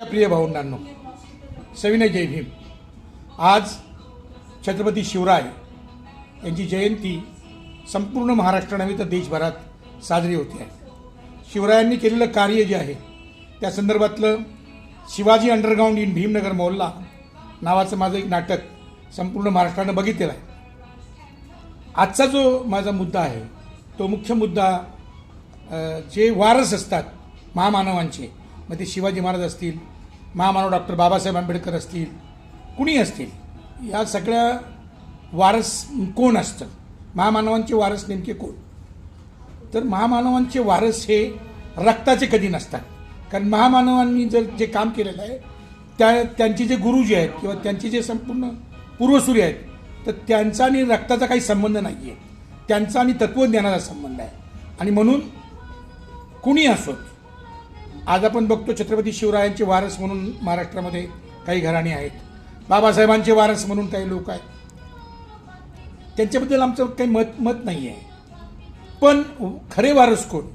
प्रिय भावंडांनो सविनय जय भीम. आज छत्रपती शिवराय यांची जयंती संपूर्ण महाराष्ट्र नव्हे तर देशभरात साजरी होते आहे. शिवरायांनी केलेलं कार्य जे आहे त्या संदर्भातलं शिवाजी अंडरग्राऊंड इन भीमनगर मोहल्ला नावाचं माझं एक नाटक संपूर्ण महाराष्ट्रानं बघितलेलं आहे. आजचा जो माझा मुद्दा आहे तो मुख्य मुद्दा जे वारस असतात महामानवांचे मग ते शिवाजी महाराज असतील महामानव डॉक्टर बाबासाहेब आंबेडकर असतील कुणी असतील या सगळ्या वारस कोण असतं? महामानवांचे वारस नेमके कोण? तर महामानवांचे वारस हे रक्ताचे कधी नसतात. कारण महामानवांनी जर जे काम केलेलं आहे त्या त्यांचे जे गुरुजी आहेत किंवा त्यांचे जे संपूर्ण पूर्वसुरी आहेत तर त्यांचा आणि रक्ताचा काही संबंध नाही आहे त्यांचा आणि तत्त्वज्ञानाचा संबंध आहे. आणि म्हणून कुणी असोत आज आपण बघतो छत्रपती शिवरायांचे वारस म्हणून महाराष्ट्रामध्ये काही घराणी आहेत. बाबासाहेबांचे वारस म्हणून काही लोक आहेत. त्यांच्याबद्दल आमचं काही मत मत नाही आहे पण खरे वारस कोण?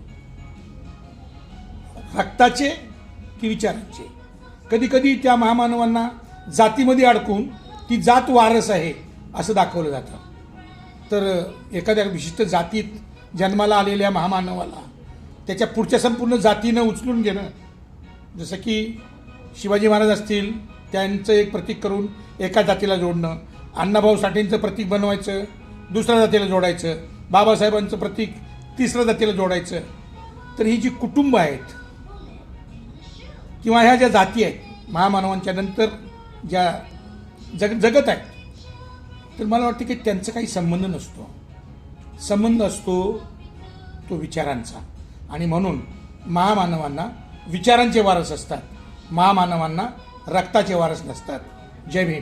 रक्ताचे की विचारांचे? कधी कधी त्या महामानवांना जातीमध्ये अडकून ती जात वारस आहे असं दाखवलं जातं. तर एखाद्या विशिष्ट जातीत जन्माला आलेल्या महामानवाला त्याच्या पुढच्या संपूर्ण जातीनं उचलून घेणं. जसं की शिवाजी महाराज असतील त्यांचं एक प्रतीक करून एका जातीला जोडणं. अण्णाभाऊ साठेंचं प्रतीक बनवायचं दुसऱ्या जातीला जोडायचं. बाबासाहेबांचं प्रतीक तिसऱ्या जातीला जोडायचं. तर ही जी कुटुंब आहेत किंवा ह्या ज्या जाती आहेत महामानवांच्या नंतर ज्या जग जगत आहेत तर मला वाटतं की त्यांचा काही संबंध नसतो. संबंध असतो तो विचारांचा. आणि म्हणून महामानवांना विचारांचे वारस असतात. महामानवांना रक्ताचे वारस नसतात. जय भीम.